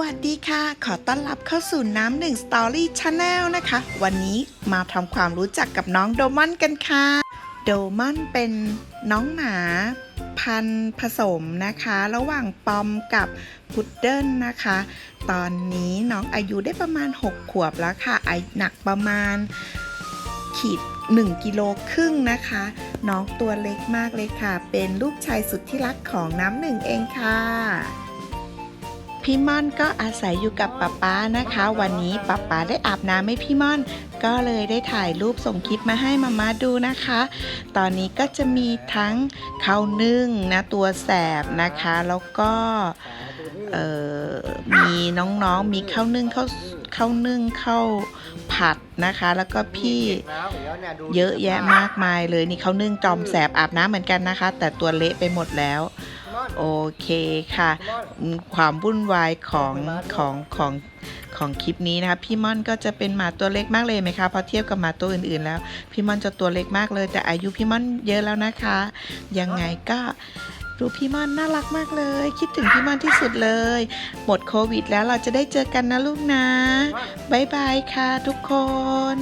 วัสดีค่ะ ขอต้อนรับเข้าสู่น้ำหนึ่งสตอรี่ชาแนลนะคะ วันนี้มาทำความรู้จักกับน้องโดมอนกันค่ะ โดมอนเป็นน้องหมาพันธุ์ผสมนะคะ ระหว่างปอมกับพุดเดิ้ลนะคะ ตอนนี้น้องอายุได้ประมาณ 6 ขวบแล้วค่ะไอหนักประมาณขีด1กิโลครึ่งนะคะ น้องตัวเล็กมากเลยค่ะ เป็นลูกชายสุดที่รักของน้ำหนึ่งเองค่ะ พี่ม่อนก็อาศัยอยู่กับป๊าป๊านะคะ วันนี้ป๊าป๊าได้อาบน้ำให้พี่ม่อน ก็เลยได้ถ่ายรูปส่งคลิปมาให้มามาดูนะคะ ตอนนี้ก็จะมีทั้งข้าวนึ่งนะตัวแสบนะคะ แล้วก็มีน้องๆ มีข้าวนึ่งข้าวข้าวนึ่งข้าวผัดนะคะ แล้วก็พี่เยอะแยะมากมายเลยนี่เขาวนึ่งจอมแสบอาบน้ำเหมือนกันนะคะ แต่ตัวเละไปหมดแล้ว โอเคค่ะอืมความวุ่นวายของของของของคลิปนี้นะคะพี่ม่อนก็จะเป็นหมาตัวเล็กมากเลยไหมคะพอเทียบกับหมาตัวอื่นๆแล้ว พี่ม่อนจะตัวเล็กมากเลย แต่อายุพี่ม่อนเยอะแล้วนะคะ ยังไงก็ดูพี่ม่อนน่ารักมากเลย คิดถึงพี่ม่อนที่สุดเลย หมดโควิดแล้วเราจะได้เจอกันนะลูกนะบายบายค่ะทุกคน